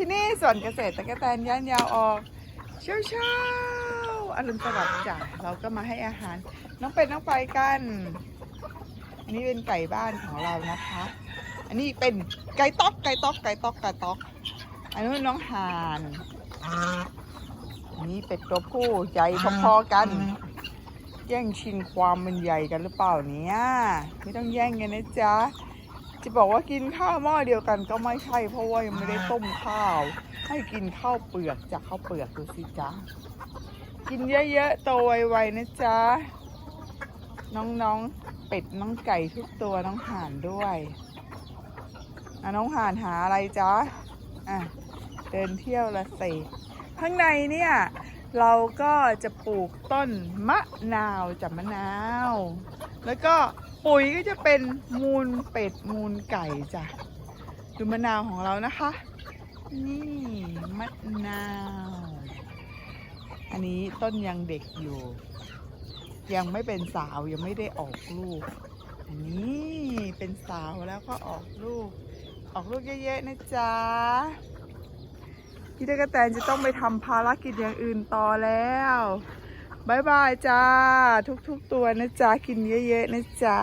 ที่นี่สวนเกษตรตะกแตนย่านยาวออก เช้าเช้าอรุณสวัสดิ์จ้ะเราก็มาให้อาหาร น้องเป็ดน้องไปกันอันนี้เป็นไก่บ้านของเรานะคะ อันนี้เป็นไก่ต๊อกไก่ต๊อกไก่ต๊อกไก่ต๊อก อันนู้นน้องห่านอันนี้เป็ดตัวผู้ใหญ่พอๆกัน แย่งชิงความมันใหญ่กันหรือเปล่าเนี่ยไม่ต้องแย่งกันนะจ๊ะ จะบอกว่ากินข้าวหม้อเดียวกันก็ไม่ใช่เพราะว่ายังไม่ได้ต้มข้าว ให้กินข้าวเปลือกจากข้าวเปลือกดูสิจ๊ะกินเยอะๆโตไวๆนะจ๊ะน้องๆเป็ดน้องไก่ทุกตัวน้องห่านด้วยอะน้องห่านหาอะไรจ๊ะอะเดินเที่ยวละสิข้างในเนี่ยเราก็จะปลูกต้นมะนาวจับมะนาว แล้วก็ ปุ๋ยก็จะเป็นมูลเป็ดมูลไก่จ้ะดูมะนาวของเรานะคะ นี่มะนาว อันนี้ต้นยังเด็กอยู่ ยังไม่เป็นสาวยังไม่ได้ออกลูก อันนี้เป็นสาวแล้วก็ออกลูก ออกลูกเยอะๆนะจ๊ะพี่ตะกะแตนจะต้องไปทำภารกิจอย่างอื่นต่อแล้ว บายบายจ้า ทุกๆตัวนะจ๊ะ กินเยอะๆนะจ๊ะ